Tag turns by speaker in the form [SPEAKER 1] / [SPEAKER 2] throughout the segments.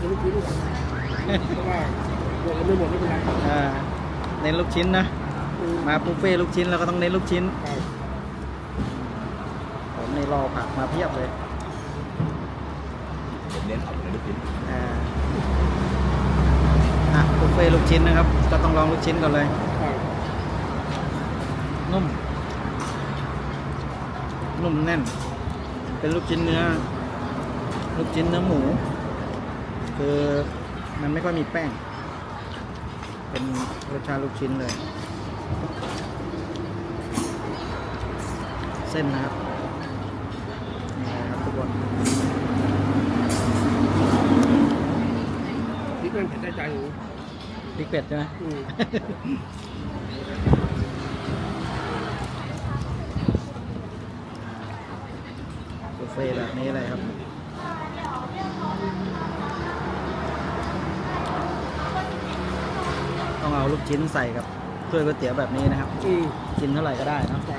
[SPEAKER 1] กินลูกชิ้นดีกว่าเพราะว่าหมดแล้วไม่หมดไม่เป็นไร
[SPEAKER 2] อ่าเน้นลูกชิ้นนะ
[SPEAKER 1] อืม
[SPEAKER 2] มาบุฟเฟ่ต์ลูกชิ้นเราก็ต้องเน้นลูกชิ้น
[SPEAKER 1] ใช่
[SPEAKER 2] ผมในรอผักมาเพียบเลย
[SPEAKER 3] ผมเน้นเอาในลูกชิ้น
[SPEAKER 2] อ่าอะบุฟเฟ่ต์ลูกชิ้นนะครับ ก็ต้องลองลูกชิ้นก่อนเลย
[SPEAKER 1] ใช่
[SPEAKER 2] นุ่ม นุ่มแน่น เป็นลูกชิ้นเนื้อ ลูกชิ้นเนื้อหมู คือมันไม่ค่อยมีแป้ง เป็นรสชาติลูกชิ้นเลย เส้นนะครับนี่นะครับทุกคน
[SPEAKER 1] พริกมันเผ็ดได้ใจอยู่
[SPEAKER 2] พริกเป็ดใช่ไหม
[SPEAKER 1] อืม
[SPEAKER 2] บุฟเฟ่ต์แบบนี้เลยครับ ต้องเอาลูกชิ้นใส่กับถ้วยก๋วยเตี๋ยวแบบนี้นะครับ
[SPEAKER 1] อืม
[SPEAKER 2] กินเท่าไหร่ก็ได้เนอะ
[SPEAKER 1] ใช่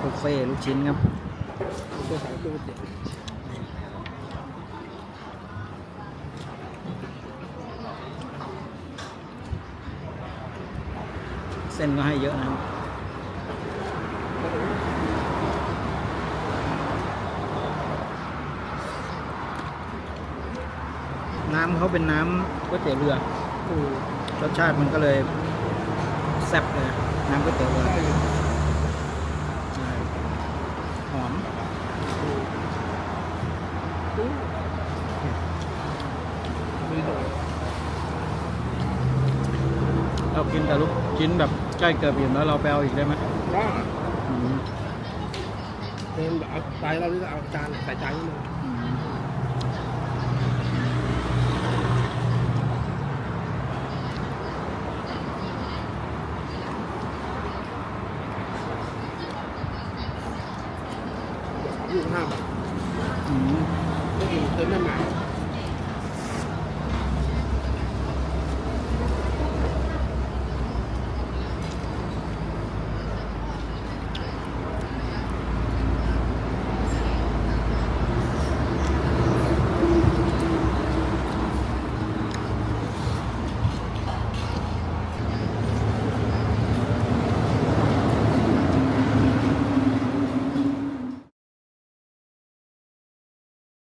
[SPEAKER 2] บุฟเฟ่ต์ลูกชิ้นครับ
[SPEAKER 1] ตัวสองตัวเจ็ด
[SPEAKER 2] เส้นก็ให้เยอะนะครับ น้ำเขาเป็นน้ำก๋วยเตี๋ยวเรือ
[SPEAKER 1] อืม
[SPEAKER 2] รสชาติมันก็เลยแซ่บเลยน้ำก๋วยเตี๋ยวเรือ
[SPEAKER 1] ได้อยู่
[SPEAKER 2] ใช่หอมเรากินแต่ลูกชิ้นแบบใกล้เกือบอิ่มแล้วเราไปเอาอีกได้ไหม
[SPEAKER 1] ว่า
[SPEAKER 2] อืม
[SPEAKER 1] เป็นแบบเอาใจเราที่เอาจานใส่จานขึ้นมา
[SPEAKER 2] อื
[SPEAKER 1] ยี่สิบห้าบาท
[SPEAKER 2] อืม
[SPEAKER 1] ก็กินเติมได้ใหม่